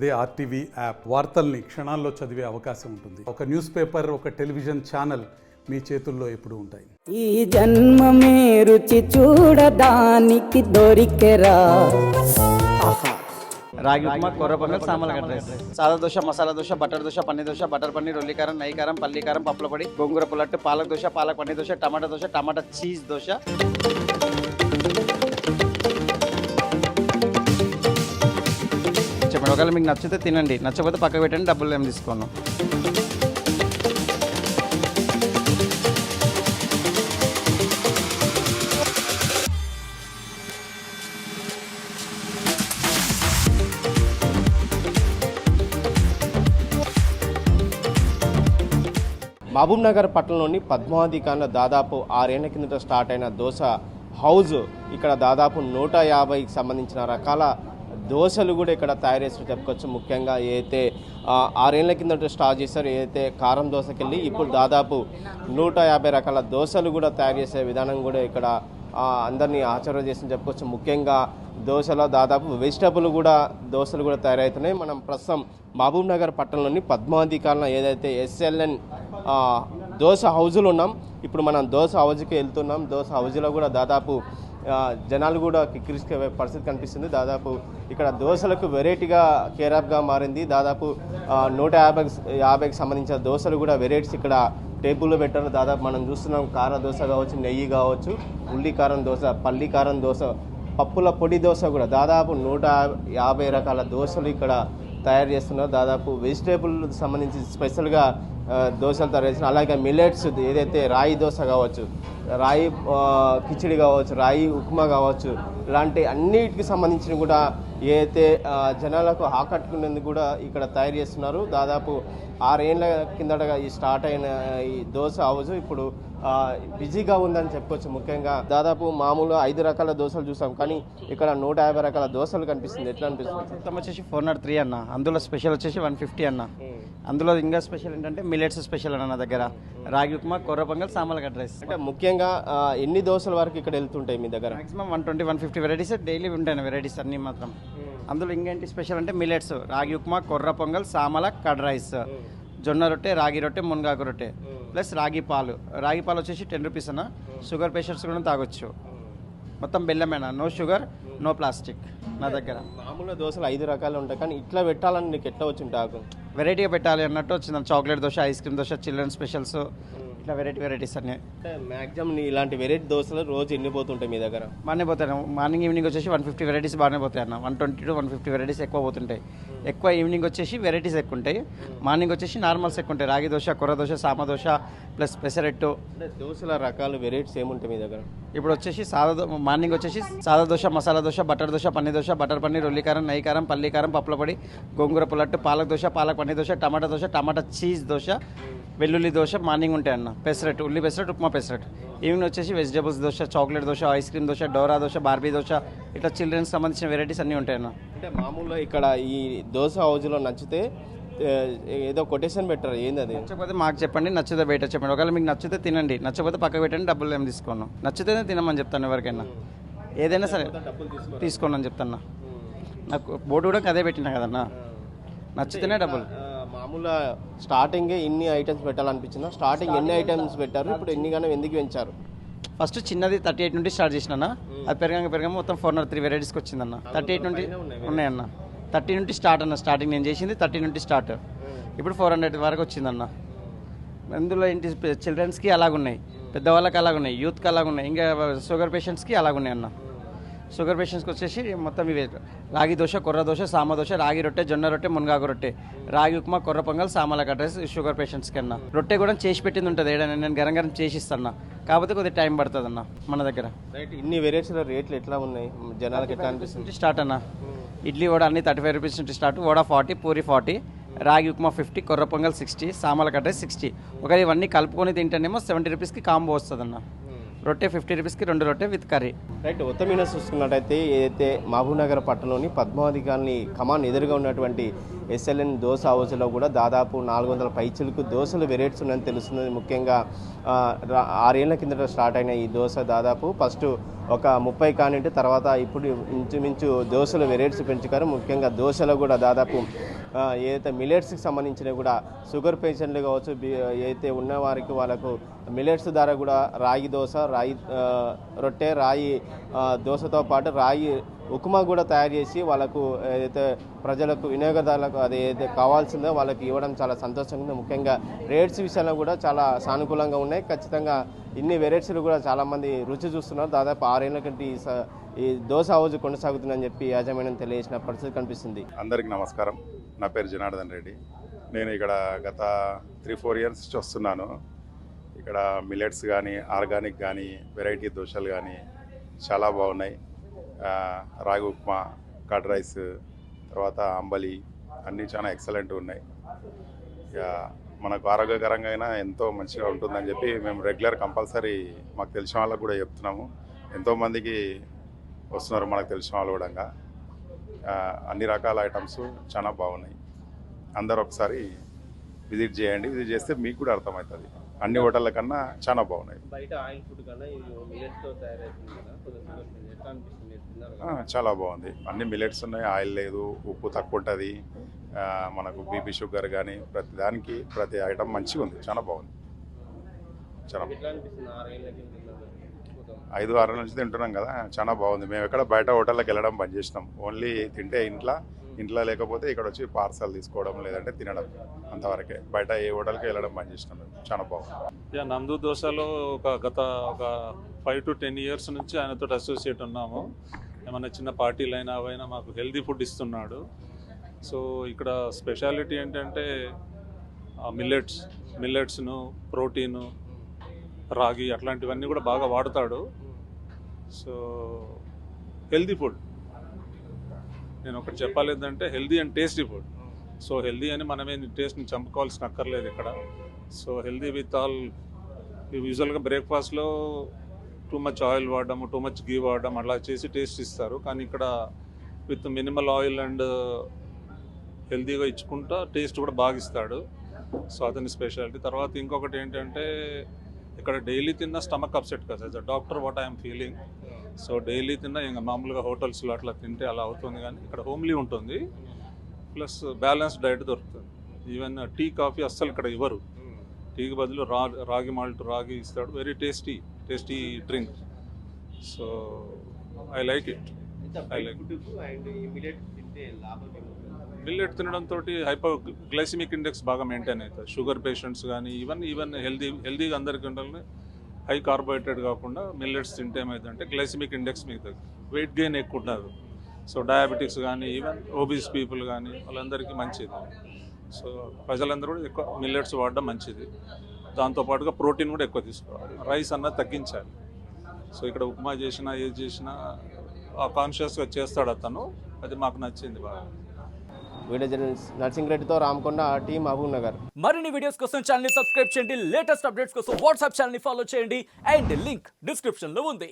అదే RTV app వార్తల్ని క్షణాల్లో చదివే అవకాశం ఉంటుంది. ఒక న్యూస్ పేపర్ ఒక టెలివిజన్ ఛానల్ మీ చేతుల్లో ఎప్పుడూ ఉంటాయి. ఈ జన్మమే రుచి చూడడానికి దొరికెరా. రాగి ఉప్మా కొర్ర పొంగల్ సాంబార్ గడ్డ సాదా దోశ మసాలా దోశ బటర్ దోశ పన్నీర్ దోశ బటర్ పన్నీర్ ఉల్లికారం నెయ్యికారం పల్లీకారం పప్పుల పొడి గోంగూర పుల్లట్టు పాలక్ దోశ పాలక్ పన్నీర్ దోశ టమాటా దోశ టమాటా చీజ్ దోశ. ఒకవేళ మీకు నచ్చితే తినండి. నచ్చకపోతే పక్క పెట్టండి డబ్బులు ఏం తీసుకోను. మహబూబ్ నగర్ పట్టణంలోని పద్మావతి కాండ దాదాపు ఆరేళ్ళ కిందట స్టార్ట్ అయిన దోశ హౌజ్ ఇక్కడ దాదాపు నూట యాభైకి సంబంధించిన రకాల దోశలు కూడా ఇక్కడ తయారు చేసి చెప్పుకోవచ్చు. ముఖ్యంగా ఏదైతే ఆరేళ్ళ కిందట స్టార్ట్ చేశారు ఏదైతే కారం దోశకెళ్ళి ఇప్పుడు దాదాపు నూట యాభై రకాల దోశలు కూడా తయారు చేసే విధానం కూడా ఇక్కడ అందరినీ ఆచరణ చేసి చెప్పుకోవచ్చు. ముఖ్యంగా దోశలో దాదాపు వెజిటబుల్ కూడా దోశలు కూడా తయారవుతున్నాయి. మనం ప్రస్తుతం మహబూబ్ నగర్ పట్టణంలోని పద్మావతి కాలన ఏదైతే ఎస్ఎల్ఎన్ దోశ హౌజులు ఉన్నాం. ఇప్పుడు మనం దోశ హౌజ్కి వెళ్తున్నాం. దోశ హౌజ్లో కూడా దాదాపు జనాలు కూడా కిక్కిరిసే పరిస్థితి కనిపిస్తుంది. దాదాపు ఇక్కడ దోశలకు వెరైటీగా కేరాప్గా మారింది. దాదాపు నూట యాభై యాభైకి సంబంధించిన దోశలు కూడా వెరైటీస్ ఇక్కడ టేబుల్లో పెట్టారు. దాదాపు మనం చూస్తున్నాం కార దోశ కావచ్చు నెయ్యి కావచ్చు ఉల్లి కారం దోశ పల్లి కారం దోశ పప్పుల పొడి దోశ కూడా. దాదాపు నూట యాభై రకాల దోశలు ఇక్కడ తయారు చేస్తున్నారు. దాదాపు వెజిటేబుల్ సంబంధించి స్పెషల్గా దోశలు తయారు చేస్తున్నారు. అలాగే మిల్లెట్స్ ఏదైతే రాయి దోశ కావచ్చు రాయి కిచిడి కావచ్చు రాయి ఉప్మా కావచ్చు ఇలాంటి అన్నిటికి సంబంధించిన కూడా ఏదైతే జనాలకు ఆకట్టుకునేందుకు కూడా ఇక్కడ తయారు చేస్తున్నారు. దాదాపు ఆరేళ్ళ కిందటగా ఈ స్టార్ట్ అయిన ఈ దోశ హౌస్ ఇప్పుడు బిజీగా ఉందని చెప్పుకోవచ్చు ముఖ్యంగా. దాదాపు మామూలుగా ఐదు రకాల దోశలు చూసాం కానీ ఇక్కడ నూట యాభై రకాల దోశలు కనిపిస్తుంది. ఎట్లా అనిపిస్తుంది? మొత్తం వచ్చేసి ఫోర్ నాట్ త్రీ అన్న. అందులో స్పెషల్ వచ్చేసి వన్ ఫిఫ్టీ అన్న. అందులో ఇంకా స్పెషల్ ఏంటంటే మిలెట్స్ స్పెషల్ అన్న నా దగ్గర. రాగి ఉప్మా కొర్ర పొంగల్ సాంబార్ గడ్డ రైస్. అంటే ముఖ్యంగా ఆ, ఎన్ని దోశల వరకు ఇక్కడ వెళ్తుంటాయి మీ దగ్గర? Maximum one twenty one fifty varieties daily ఉంటాయి వెరైటీస్ అన్ని మాత్రం. అందులో ఇంకేంటి స్పెషల్ అంటే మిలెట్స్ రాగి ఉప్మా కొర్ర పొంగల్ సామల కడ్ రైస్. జొన్న రొట్టె రాగి రొట్టె మునగాకు రొట్టె. ప్లస్ రాగి పాలు. రాగి పాలు వచ్చేసి టెన్ రూపీస్ అన్న. షుగర్ పేషెంట్స్ కూడా తాగొచ్చు. మొత్తం బెల్లమేనా నో షుగర్ నో ప్లాస్టిక్ నా దగ్గర. మామూలుగా దోశలు ఐదు రకాలు ఉంటాయి కానీ ఇట్లా పెట్టాలని నీకు ఎట్లా వచ్చింది ఆకు? వెరైటీగా పెట్టాలి అన్నట్టు వచ్చింది. Chocolate dosa ice cream dosa children specials. ఇట్లా వెరైటీ వెరైటీస్ అన్నీ. అంటే మ్యాక్సిమం ఇలాంటి వెరైటీ దోశలు రోజు ఎన్ని పోతుంటాయి మీ దగ్గర? బాగానే పోతాయి. మార్నింగ్ ఈవినింగ్ వచ్చేసి వన్ ఫిఫ్టీ వెరైటీస్ బాగానే పోతాయి అన్న. One twenty to one fifty varieties ఎక్కువ పోతుంటాయి. ఎక్కువ ఈవినింగ్ వచ్చేసి వెరైటీస్ ఎక్కువ ఉంటాయి. మార్నింగ్ వచ్చేసి నార్మల్స్ ఎక్కువ ఉంటాయి. రాగి దోశ కొర్ర దోశ సామ దోశ ప్లస్ పెసరెట్టు. దోశల రకాలు వెరైటీస్ ఏముంటాయి మీ దగ్గర? ఇప్పుడు వచ్చేసి సాదా మార్నింగ్ వచ్చేసి సాదా దోశ మసాలా దోశ బటర్ దోశ పన్నీర్ దోశ బటర్ పన్నీర్ ఉల్లికారం నెయ్యికారం పల్లీకారం పప్పుల పొడి గోంగూర పుల్లట్టు పాలక్ దోశ పాలక్ పన్నీర్ దోశ టమాటా దోశ టమాటా చీజ్ దోశ. వెల్లుల్లి దోశ మార్నింగ్ ఉంటాయి అన్న. పెసరట్ ఉల్లి పెసరట్ ఉప్మా పెసరట్ ఈవినింగ్ వచ్చేసి vegetables dosa chocolate dosa ice cream dosa Dora dosa Barbie dosa ఇట్లా చిల్డ్రన్స్ సంబంధించిన వెరైటీస్ అన్నీ ఉంటాయి అన్న. అంటే మామూలుగా ఇక్కడ ఈ దోశ హౌజ్లో నచ్చితే ఏదో కొటేషన్ పెట్టారు ఏంది అది? నచ్చకపోతే మాకు చెప్పండి నచ్చితే బయట చెప్పండి. ఒకవేళ మీకు నచ్చితే తినండి. నచ్చకపోతే పక్క పెట్టండి డబ్బులు ఏం తీసుకోను. నచ్చితేనే తినమని చెప్తాను ఎవరికైనా. ఏదైనా సరే తీసుకోండి. అని చెప్తాను నాకు బోర్డు కూడా అదే పెట్టినా కదన్నా. నచ్చితేనే డబ్బులు. మామూలుగా స్టార్టింగ్ ఇన్ని ఐటమ్స్ పెట్టాలనిపించిందా? స్టార్టింగ్ ఎన్ని ఐటమ్స్ పెట్టారు? ఇప్పుడు ఎన్నిగానో ఎందుకు పెంచారు? ఫస్ట్ చిన్నది థర్టీ ఎయిట్ నుండి స్టార్ట్ చేసిన అది పెరగంగా పెరగంగా మొత్తం ఫోర్ హండ్రెడ్ త్రీ వెరైటీస్కి వచ్చిందన్న. థర్టీ ఎయిట్ నుండి ఉన్నాయన్న. థర్టీ నుండి స్టార్ట్ అన్న. స్టార్టింగ్ నేను చేసింది థర్టీ నుండి స్టార్ట్. ఇప్పుడు ఫోర్ హండ్రెడ్ వరకు వచ్చిందన్న. అందులో ఏంటి చిల్డ్రన్స్కి అలాగున్నాయి. పెద్దవాళ్ళకి అలాగున్నాయి. యూత్కి అలాగున్నాయి. ఇంకా షుగర్ పేషెంట్స్కి అలాగున్నాయి అన్న షుగర్ పేషెంట్స్కి వచ్చేసి మొత్తం ఇవే. రాగి దోశ కొర్ర దోశ సామ దోశ రాగి రొట్టె జొన్న రొట్టె మునగాకు రొట్టె. రాగి ఉప్మా కొర్ర పొంగల్ సామల కట్రేస్ షుగర్ పేషెంట్స్ కన్నా. రొట్టె కూడా చేసి పెట్టింది ఉంటుంది. ఏడైనా నేను గరం గరం చేసి ఇస్తాను కాకపోతే కొద్దిగా టైం పడుతుంది అన్న మన దగ్గర. రైట్ ఇన్ని వెరైటీల రేట్లు ఎట్లా ఉన్నాయి? జనాలకు ఎట్లా అనిపిస్తుంది? స్టార్ట్ అన్న. ఇడ్లీ వడ అన్ని థర్టీ ఫైవ్ రూపీస్ నుంచి start vada forty puri forty ragi upma fifty కొర్ర పొంగల్ సిక్స్టీ సామల కట్టే సిక్స్టీ ఒకవేళ ఇవన్నీ కలుపుకొని తింటేనేమో సెవెంటీ రూపీస్కి కాంబో వస్తుంది అన్న రొట్టె ఫిఫ్టీ రూపీస్కి రెండు రొట్టె విత్ కర్రీ. రైట్ మొత్తం మీద చూసుకున్నట్టయితే ఏదైతే మహబూబ్ నగర్ పట్టణంలోని పద్మావతి కాలనీ కమాన్ ఎదురుగా ఉన్నటువంటి ఎస్ఎల్ఎన్ దోశ హౌస్లో కూడా దాదాపు నాలుగు వందల పైచులకు దోశలు వెరైటీస్ ఉన్నాయని తెలుస్తుంది ముఖ్యంగా ఆరేళ్ళ కిందట స్టార్ట్ అయిన ఈ దోశ దాదాపు ఫస్ట్ ఒక ముప్పై కానింటి తర్వాత ఇప్పుడు ఇంచుమించు దోశల వెరైటీస్ పెంచుకారు ముఖ్యంగా దోశలో కూడా దాదాపు ఏదైతే మిలెట్స్కి సంబంధించినవి కూడా షుగర్ పేషెంట్లు కావచ్చు ఏదైతే ఉన్న వారికి వాళ్ళకు మిలెట్స్ ద్వారా కూడా రాగి దోశ రాయి రొట్టె రాయి దోశతో పాటు రాగి ఉప్మా కూడా తయారు చేసి వాళ్ళకు ఏదైతే ప్రజలకు వినియోగదారులకు అది ఏదైతే కావాల్సిందో వాళ్ళకి ఇవ్వడం చాలా సంతోషంగా ఉంది. ముఖ్యంగా రేట్స్ విషయంలో కూడా చాలా సానుకూలంగా ఉన్నాయి. ఖచ్చితంగా ఇన్ని వెరైటీలు కూడా చాలామంది రుచి చూస్తున్నారు. దాదాపు ఆరేళ్ళ కంటే ఈ ఈ దోశ హౌజ్ కొనసాగుతుందని చెప్పి యాజమాన్యం తెలియజేసిన పరిస్థితి కనిపిస్తుంది. అందరికీ నమస్కారం. నా పేరు జనార్దన్ రెడ్డి. నేను ఇక్కడ గత త్రీ ఫోర్ ఇయర్స్ నుంచి వస్తున్నాను. ఇక్కడ మిలెట్స్ కానీ ఆర్గానిక్ కానీ వెరైటీ దోశలు కానీ చాలా బాగున్నాయి. రాగి ఉప్మా కర్డ్ రైస్ తర్వాత అంబలి అన్నీ చాలా ఎక్సలెంట్ ఉన్నాయి. ఇక మనకు ఆరోగ్యకరంగా అయినా ఎంతో మంచిగా ఉంటుందని చెప్పి మేము రెగ్యులర్ కంపల్సరీ మాకు తెలిసిన వాళ్ళకు కూడా చెప్తున్నాము. ఎంతోమందికి వస్తున్నారు మనకు తెలిసిన వాళ్ళు కూడా. అన్ని రకాల ఐటమ్స్ చాలా బాగున్నాయి. అందరు ఒకసారి విజిట్ చేయండి. విజిట్ చేస్తే మీకు కూడా అర్థమవుతుంది. అన్ని హోటళ్ళ కన్నా చాలా బాగున్నాయి. బయట ఆయిల్ ఫుడ్ కన్నా చాలా బాగుంది. అన్ని మిలెట్స్ ఉన్నాయి ఆయిల్ లేదు ఉప్పు తక్కువ ఉంటుంది. మనకు బీపీ షుగర్ కానీ ప్రతి దానికి ప్రతి ఐటమ్ మంచిగా ఉంది చాలా బాగుంది. చాలా ఐదు ఆరు నుంచి తింటున్నాం కదా చాలా బాగుంది. మేము ఎక్కడ బయట హోటళ్ళకి వెళ్ళడం బంద్ చేసినాం. ఓన్లీ తింటే ఇంట్లో ఇంట్లో లేకపోతే ఇక్కడ వచ్చి పార్సల్ తీసుకోవడం లేదంటే తినడం అంతవరకే. బయట ఏ హోటల్కి వెళ్ళడం బంద్ చేసినాం మేము. చాలా బాగుంది. నందు దోశలో ఒక గత ఒక ఫైవ్ టు టెన్ ఇయర్స్ నుంచి ఆయనతో అసోసియేట్ ఉన్నాము. ఏమైనా చిన్న పార్టీలు అయినా అవైనా మాకు హెల్దీ ఫుడ్ ఇస్తున్నాడు. సో ఇక్కడ స్పెషాలిటీ ఏంటంటే మిల్లెట్స్ మిల్లెట్స్ను ప్రోటీను రాగి అట్లాంటివన్నీ కూడా బాగా వాడతాడు. So healthy food. నేను ఒకటి చెప్పాలి ఏంటంటే healthy and tasty food. So healthy అని మనమే టేస్ట్ని చంపుకోవాల్సిన అక్కర్లేదు ఇక్కడ. సో హెల్దీ విత్ ఆల్ యూజువల్గా బ్రేక్ఫాస్ట్లో టూ మచ్ ఆయిల్ వాడడం టూ మచ్ గీ వాడడం అలా చేసి టేస్ట్ ఇస్తారు. కానీ ఇక్కడ విత్ మినిమల్ ఆయిల్ అండ్ హెల్దీగా ఇచ్చుకుంటా టేస్ట్ కూడా బాగా ఇస్తాడు. సో అతని స్పెషాలిటీ. తర్వాత ఇంకొకటి ఏంటంటే ఇక్కడ డైలీ తిన్న స్టమక్ అప్సెట్ కదా. A doctor what I'm feeling. So daily తిన్న ఇంకా మామూలుగా హోటల్స్లో అట్లా తింటే అలా అవుతుంది కానీ ఇక్కడ హోమ్లీ ఉంటుంది. ప్లస్ బ్యాలెన్స్ డైట్ దొరుకుతుంది. ఈవెన్ టీ కాఫీ అస్సలు ఇక్కడ ఇవ్వరు. టీకి బదులు రా రాగి మాల్ట్ రాగి ఇస్తాడు. Very tasty tasty drink so I like it లాభం ఏముంటుంది మిల్లెట్ తినడంతో హైపర్ గ్లైసిమిక్ ఇండెక్స్ బాగా మెయింటైన్ అవుతుంది షుగర్ పేషెంట్స్ కానీ ఈవెన్ ఈవెన్ హెల్దీ హెల్దీగా అందరికీ ఉండాలని హై కార్బోహైడ్రేట్ కాకుండా మిల్లెట్స్ తింటే ఏమవుతుందంటే గ్లైసిమిక్ ఇండెక్స్ మీకు తగ్గుతుంది వెయిట్ గెయిన్ ఎక్కువ ఉండదు. సో డయాబెటిక్స్ కానీ ఈవెన్ ఓబీస్ పీపుల్ కానీ వాళ్ళందరికీ మంచిది. సో ప్రజలందరూ కూడా ఎక్కువ మిల్లెట్స్ వాడడం మంచిది. దాంతోపాటుగా ప్రోటీన్ కూడా ఎక్కువ తీసుకోవాలి. రైస్ అన్నది తగ్గించాలి. సో ఇక్కడ ఉప్మా చేసినా ఏది చేసినా కాన్షియస్గా చేస్తాడు అతను. అది మాకు నచ్చింది బాగా. వీడియో జర్నలిస్ట్ నర్సింగ్ రెడ్డితో రామకొండ టీం మహబూబ్ నగర్. మరిన్ని వీడియోస్ కోసం ఛానల్ సబ్స్క్రైబ్ చేయండి. లేటెస్ట్ అప్డేట్స్ కోసం వాట్సాప్ ఛానల్ ఫాలో చేయండి. అండ్ లింక్ డిస్క్రిప్షన్లో ఉంది.